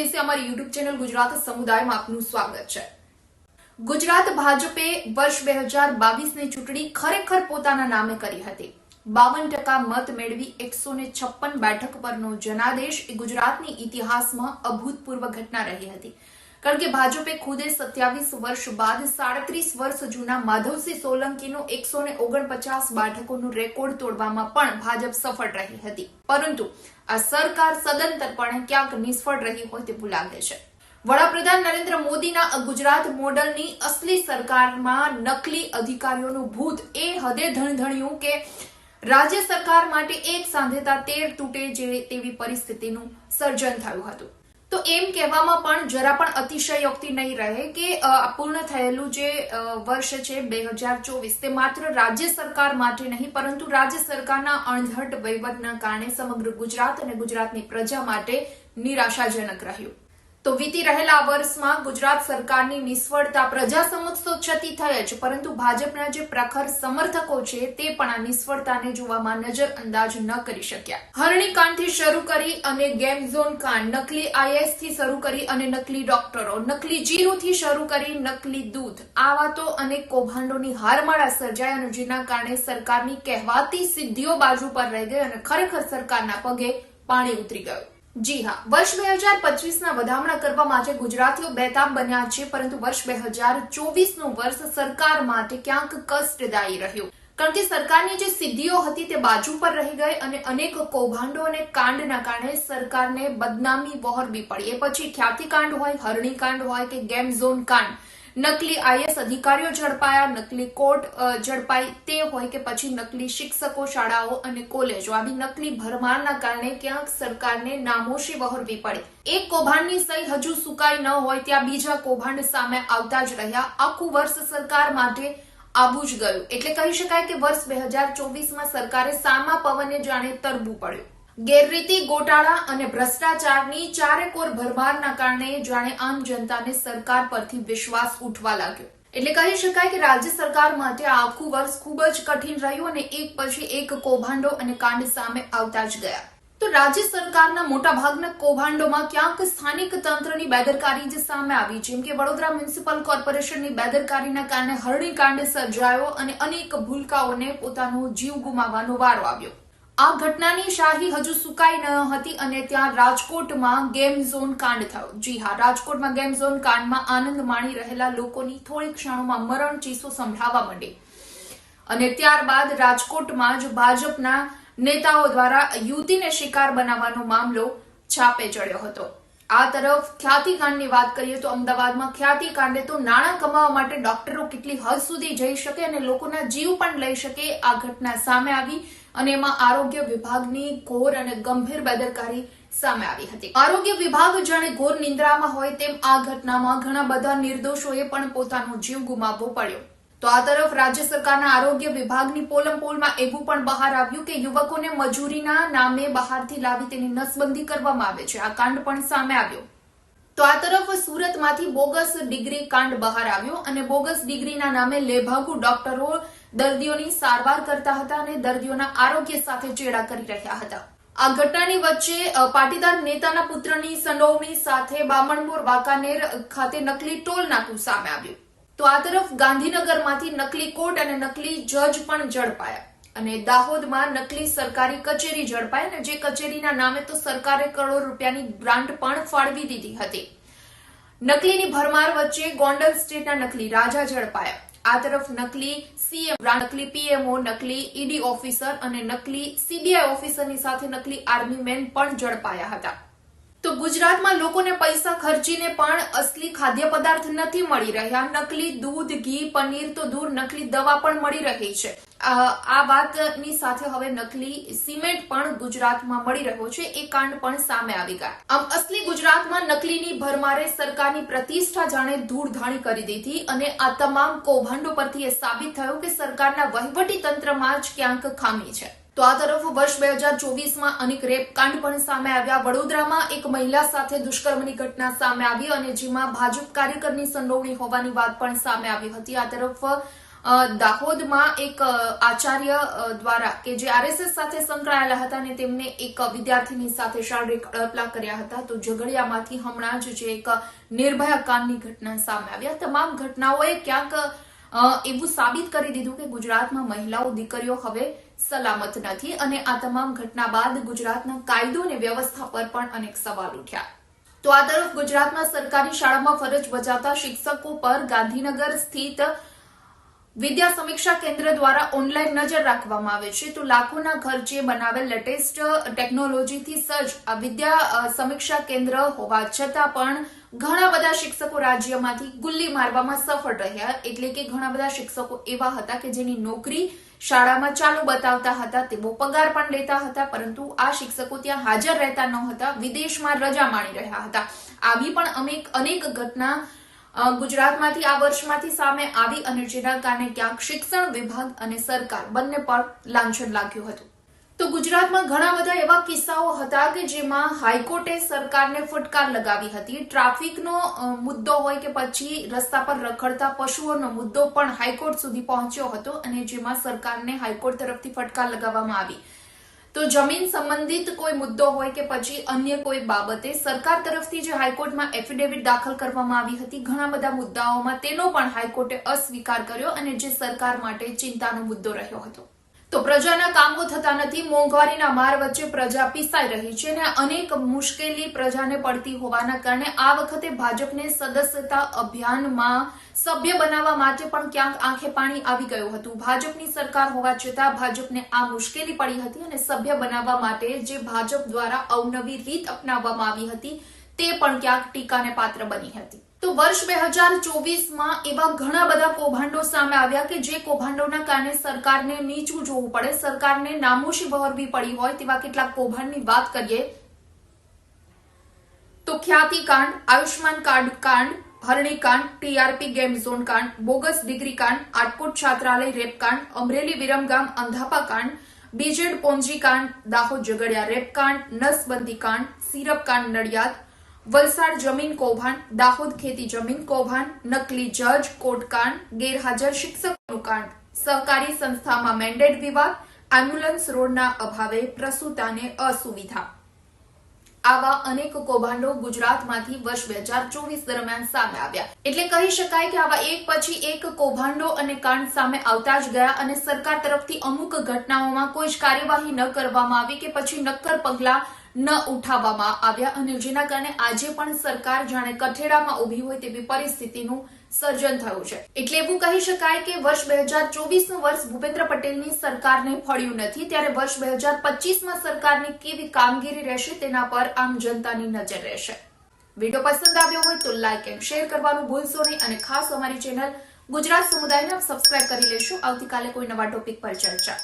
વિશે અમારી YouTube channel Gujarat સમુદાયમાં આપનું સ્વાગત છે. ગુજરાત ભાજપે વર્ષ બે હજાર બાવીસની ચૂંટણી ખરેખર પોતાના નામે કરી હતી. બાવન ટકા મત મેળવી એકસો છપ્પન બેઠક પરનો જનાદેશ એ ગુજરાતની ઇતિહાસમાં અભૂતપૂર્વ ઘટના રહી હતી. કારણ કે ભાજપે ખુદે સત્યાવીસ વર્ષ બાદ સાડત્રીસ વર્ષ જૂના માધવસિંહ સોલંકીનો એકસો ને ઓગણપચાસ બેઠકોનો રેકોર્ડ તોડવામાં પણ ભાજપ સફળ રહી હતી. પરંતુ આ સરકાર સદંતરપણે ક્યાંક નિષ્ફળ રહી હોય તેવું લાગે છે. વડાપ્રધાન નરેન્દ્ર મોદીના ગુજરાત મોડલની અસલી સરકારમાં નકલી અધિકારીઓનું ભૂત એ હદે ધણધણ્યું કે રાજ્ય સરકાર માટે એક સાંધેતા તેર તૂટે જે તેવી પરિસ્થિતિનું સર્જન થયું હતું. તો એમ કહેવામાં પણ જરા પણ અતિશયોક્તિ નહીં રહે કે પૂર્ણ થયેલું જે વર્ષ છે બે હજાર ચોવીસ, તે માત્ર રાજ્ય સરકાર માટે નહીં, પરંતુ રાજ્ય સરકારના અણધટ વહીવટના કારણે સમગ્ર ગુજરાત અને ગુજરાતની પ્રજા માટે નિરાશાજનક રહ્યું. તો વીતી રહેલા વર્ષમાં ગુજરાત સરકારની નિષ્ફળતા પ્રજા સમક્ષ તો છતી થઈ જ, પરંતુ ભાજપના જે પ્રખર સમર્થકો છે તે પણ આ નિષ્ફળતાને જોવામાં નજરઅંદાજ ન કરી શક્યા. હરણીકાંડથી શરૂ કરી અને ગેમ ઝોન કાંડ, નકલી આઈએસથી શરૂ કરી અને નકલી ડોક્ટરો, નકલી જીરુથી શરૂ કરી નકલી દૂધ. આ વાતો અને કૌભાંડોની હારમાળા સર્જાય અને જેના કારણે સરકારની કહેવાતી સિદ્ધિઓ બાજુ પર રહી ગઈ અને ખરેખર સરકારના પગે પાણી ઉતરી ગયું. જી હા, વર્ષ બે હજાર પચીસના વધામણા કરવા માટે ગુજરાતીઓ બેતાબ બન્યા છે, પરંતુ વર્ષ બે હજાર ચોવીસનું વર્ષ સરકાર માટે ક્યાંક કષ્ટદાયી રહ્યું. કારણ કે સરકારની જે સિદ્ધિઓ હતી તે બાજુ પર રહી ગઈ અને અનેક કૌભાંડો અને કાંડના કારણે સરકારને બદનામી વહોરવી પડી. એ પછી ખ્યાતિકાંડ હોય હરણી કાંડ હોય કે ગેમ ઝોન કાંડ નકલી આઈએસ અધિકારીઓ ઝડપાયા, નકલી કોર્ટ ઝડપાઈ. તે હોય કે પછી નકલી શિક્ષકો શાળાઓ અને કોલેજો. આવી નકલી ભરમારના કારણે ક્યાંક સરકારને નામોશી વહોરવી પડે. એક કૌભાંડની સહી હજુ સુકાઈ ન હોય ત્યાં બીજા કૌભાંડ સામે આવતા જ રહ્યા. આખું વર્ષ સરકાર માટે આવું જ ગયું. એટલે કહી શકાય કે વર્ષ બે હજાર ચોવીસમાં સરકારે સામા પવને જાણે તરવું પડ્યું. ગેરરીતિ, ગોટાળા અને ભ્રષ્ટાચારની ચારેકોર ભરમારના કારણે જાણે આમ જનતાને સરકાર પરથી વિશ્વાસ ઉઠવા લાગ્યો. એટલે કહી શકાય કે રાજ્ય સરકાર માટે આખું વર્ષ ખૂબ જ કઠિન રહ્યું અને એક પછી એક કૌભાંડો અને કાંડ સામે આવતા જ ગયા. તો રાજ્ય સરકારના મોટાભાગના કૌભાંડોમાં ક્યાંક સ્થાનિક તંત્રની બેદરકારી જ સામે આવી, જેમ કે વડોદરા મ્યુનિસિપલ કોર્પોરેશનની બેદરકારીના કારણે હરણી કાંડ સર્જાયો અને અનેક ભૂલકાઓને પોતાનો જીવ ગુમાવવાનો વારો આવ્યો. આ ઘટનાની શાહી હજુ સુકાઈ ન હતી અને ત્યાં રાજકોટમાં ગેમ ઝોન કાંડ થયો. જી હા, રાજકોટમાં ગેમ ઝોન કાંડમાં આનંદ માણી રહેલા લોકોની થોડી ક્ષણોમાં મરણ ચીસો સંભળાવા માંડી. અને ત્યારબાદ રાજકોટમાં જ ભાજપના નેતાઓ દ્વારા યુવતીને શિકાર બનાવવાનો મામલો છાપે ચડ્યો હતો. આ તરફ ખ્યાતિકાંડની વાત કરીએ તો અમદાવાદમાં ખ્યાતિકાંડે તો નાણાં કમાવા માટે ડોક્ટરો કેટલી હદ સુધી જઈ શકે અને લોકોના જીવ પણ લઈ શકે આ ઘટના સામે આવી. અને એમાં આરોગ્ય વિભાગની ઘોર અને ગંભીર બેદરકારી સામે આવી હતી. આરોગ્ય વિભાગ જાણે ઘોર નિંદ્રામાં હોય તેમ આ ઘટનામાં ઘણા બધા નિર્દોષોએ પણ પોતાનો જીવ ગુમાવવો પડ્યો. તો આ તરફ રાજ્ય સરકારના આરોગ્ય વિભાગની પોલમપોલમાં એવું પણ બહાર આવ્યું કે યુવકોને મજૂરીના નામે બહારથી લાવી તેની નસબંધી કરવામાં આવે છે. આ કાંડ પણ સામે આવ્યો. તો આ તરફ સુરતમાંથી બોગસ ડિગ્રી કાંડ બહાર આવ્યો અને બોગસ ડિગ્રીના નામે લેભાગુ ડોક્ટરો દર્દીઓની સારવાર કરતા હતા અને દર્દીઓના આરોગ્ય સાથે ચેડા કરી રહ્યા હતા. આ ઘટનાની વચ્ચે પાટીદાર નેતાના પુત્રની સંડોવણી સાથે બામણપુર વાંકાનેર ખાતે નકલી ટોલ નાકું સામે આવ્યું. તો આ તરફ ગાંધીનગરમાંથી નકલી કોર્ટ અને નકલી જજ પણ ઝડપાયા. અને દાહોદમાં નકલી સરકારી કચેરી ઝડપાઈ અને જે કચેરીના નામે તો સરકારે કરોડ રૂપિયાની ગ્રાન્ટ પણ ફાળવી દીધી હતી. નકલીની ભરમાર વચ્ચે ગોંડલ સ્ટેટના નકલી રાજા ઝડપાયા. આ તરફ નકલી સીએમ નકલી પીએમઓ નકલી ઈડી ઓફિસર અને નકલી સીબીઆઈ ઓફિસરની સાથે નકલી આર્મી મેન પણ ઝડપાયા હતા. તો ગુજરાતમાં લોકોને પૈસા ખર્ચીને પણ અસલી ખાદ્ય પદાર્થ નથી મળી રહ્યા. નકલી દૂધ, ઘી, પનીર તો દૂર નકલી દવા પણ મળી રહી છે. આ વાતની સાથે હવે નકલી સિમેન્ટ પણ ગુજરાતમાં મળી રહ્યો છે. એ કાંડ પણ સામે આવી ગયા. આમ, અસલી ગુજરાતમાં નકલીની ભરમારે સરકારની પ્રતિષ્ઠા જાણે ધૂળધાણી કરી દીધી અને આ તમામ કૌભાંડો પરથી એ સાબિત થયું કે સરકારના વહીવટી તંત્રમાં જ ક્યાંક ખામી છે. તો આ તરફ વર્ષ બે હજાર ચોવીસમાં અનેક રેપ કાંડ પણ સામે આવ્યા. વડોદરામાં એક મહિલા સાથે દુષ્કર્મની ઘટના સામે આવી અને જેમાં ભાજપ કાર્યકરની સંડોવણી હોવાની વાત પણ સામે આવી હતી. આ તરફ દાહોદમાં એક આચાર્ય દ્વારા કે જે આરએસએસ સાથે સંકળાયેલા હતા અને તેમને એક વિદ્યાર્થીની સાથે શારીરિક અડપલા કર્યા હતા, તો ઝઘડિયામાંથી હમણાં જ જે એક નિર્ભયા કાંડની ઘટના સામે આવ્યા તમામ ઘટનાઓએ ક્યાંક એવું સાબિત કરી દીધું કે ગુજરાતમાં મહિલાઓ, દીકરીઓ હવે સલામત નથી અને આ તમામ ઘટના બાદ ગુજરાતના કાયદો અને વ્યવસ્થા પર પણ અનેક સવાલ ઉઠ્યા. તો આ તરફ ગુજરાતમાં સરકારી શાળામાં ફરજ બજાવતા શિક્ષકો પર ગાંધીનગર સ્થિત વિદ્યા સમીક્ષા કેન્દ્ર દ્વારા ઓનલાઈન નજર રાખવામાં આવે છે તો લાખોના ખર્ચે બનાવેલ લેટેસ્ટ ટેકનોલોજીથી સજ્જ આ વિદ્યા સમીક્ષા કેન્દ્ર હોવા છતાં પણ ઘણા બધા શિક્ષકો રાજ્યમાંથી ગુલ્લી મારવામાં સફળ રહ્યા એટલે કે ઘણા બધા શિક્ષકો એવા હતા કે જેની નોકરી શાળામાં ચાલુ બતાવતા હતા તેવો પગાર પણ લેતા હતા, પરંતુ આ શિક્ષકો ત્યાં હાજર રહેતા ન હતા વિદેશમાં રજા માણી રહ્યા હતા. આવી પણ અનેક અનેક ઘટના ગુજરાતમાંથી આ વર્ષમાંથી સામે આવી અને જેના કારણે ક્યાંક શિક્ષણ વિભાગ અને સરકાર બંને પર લાંછન લાગ્યું હતું. તો ગુજરાતમાં ઘણા બધા એવા કિસ્સાઓ હતા કે જેમાં હાઈકોર્ટે સરકારને ફટકાર લગાવી હતી. ટ્રાફિકનો મુદ્દો હોય કે પછી રસ્તા પર રખડતા પશુઓનો મુદ્દો પણ હાઈકોર્ટ સુધી પહોંચ્યો હતો અને જેમાં સરકારને હાઈકોર્ટ તરફથી ફટકાર લગાવવામાં આવી. તો જમીન સંબંધિત કોઈ મુદ્દો હોય કે પછી અન્ય કોઈ બાબતે સરકાર તરફથી જે હાઈકોર્ટમાં એફિડેવિટ દાખલ કરવામાં આવી હતી, ઘણા બધા મુદ્દાઓમાં તેનો પણ હાઈકોર્ટે અસ્વીકાર કર્યો અને જે સરકાર માટે ચિંતાનો મુદ્દો રહ્યો હતો. તો પ્રજાના કામો થતા નથી, મોંઘવારીના માર વચ્ચે પ્રજા પીસાઈ રહી છે અને અનેક મુશ્કેલી પ્રજાને પડતી હોવાના કારણે આ વખતે ભાજપને સદસ્યતા અભિયાનમાં સભ્ય બનાવવા માટે પણ ક્યાંક આંખે પાણી આવી ગયું હતું. ભાજપની સરકાર હોવા છતાં ભાજપને આ મુશ્કેલી પડી હતી અને સભ્ય બનાવવા માટે જે ભાજપ દ્વારા અવનવી રીત અપનાવવામાં આવી હતી, તે પણ ક્યાંક ટીકાને પાત્ર બની હતી. તો વર્ષ બે હજાર ચોવીસમાં એવા ઘણા બધા કૌભાંડો સામે આવ્યા કે જે કૌભાંડોના કારણે સરકારને નીચું જોવું પડે, સરકારને નામોશી વહોરવી પડી હોય તેવા કેટલાક કૌભાંડની વાત કરીએ. તો ખ્યાતિ કાંડ આયુષ્માન કાર્ડ કાંડ, હરણી કાંડ, ટીઆરપી ગેમ ઝોન કાંડ, બોગસ ડિગ્રી કાંડ, આટકોટ છાત્રાલય રેપ કાંડ, અમરેલી વિરમગામ અંધાપા કાંડ, બીજેડ પોંજી કાંડ, દાહોદ ઝઘડિયા રેપ કાંડ, નસબંધી કાંડ, સિરપ કાંડ નડિયાદ વલસાડ જમીન કૌભાંડ, દાહોદ ખેતી જમીન કૌભાંડ, નકલી જજ, કોર્ટકાંડ, ગેરહાજર શિક્ષકોનું કાંડ. સહકારી સંસ્થામાં મેન્ડેટ વિવાદ, એમ્બ્યુલન્સ રોડના અભાવે પ્રસૂતાને અસુવિધા. આવા અનેક કૌભાંડો ગુજરાતમાંથી વર્ષ બે હજાર ચોવીસ દરમિયાન સામે આવ્યા. એટલે કહી શકાય કે આવા એક પછી એક કૌભાંડો અને કાંડ સામે આવતા જ ગયા અને સરકાર તરફથી અમુક ઘટનાઓમાં કોઈ જ કાર્યવાહી ન કરવામાં આવી કે પછી નક્કર પગલા ન ઉઠાવવામાં આવ્યા અને જેના કારણે આજે પણ સરકાર જાણે કઠેડામાં ઊભી હોય તેવી પરિસ્થિતિનું સર્જન થયું છે. એટલે એવું કહી શકાય કે વર્ષ બે હજાર ચોવીસનું વર્ષ ભૂપેન્દ્ર પટેલની સરકારને ફળ્યું નથી, ત્યારે વર્ષ બે હજાર પચીસમાં સરકારની કેવી કામગીરી રહેશે તેના પર આમ જનતાની નજર રહેશે. વીડિયો પસંદ આવ્યો હોય તો લાઇક એન્ડ શેર કરવાનું ભૂલશો નહીં અને ખાસ અમારી ચેનલ ગુજરાત સમુદાયને સબસ્ક્રાઇબ કરી લેશું. આવતીકાલે કોઈ નવા ટોપિક પર ચર્ચા.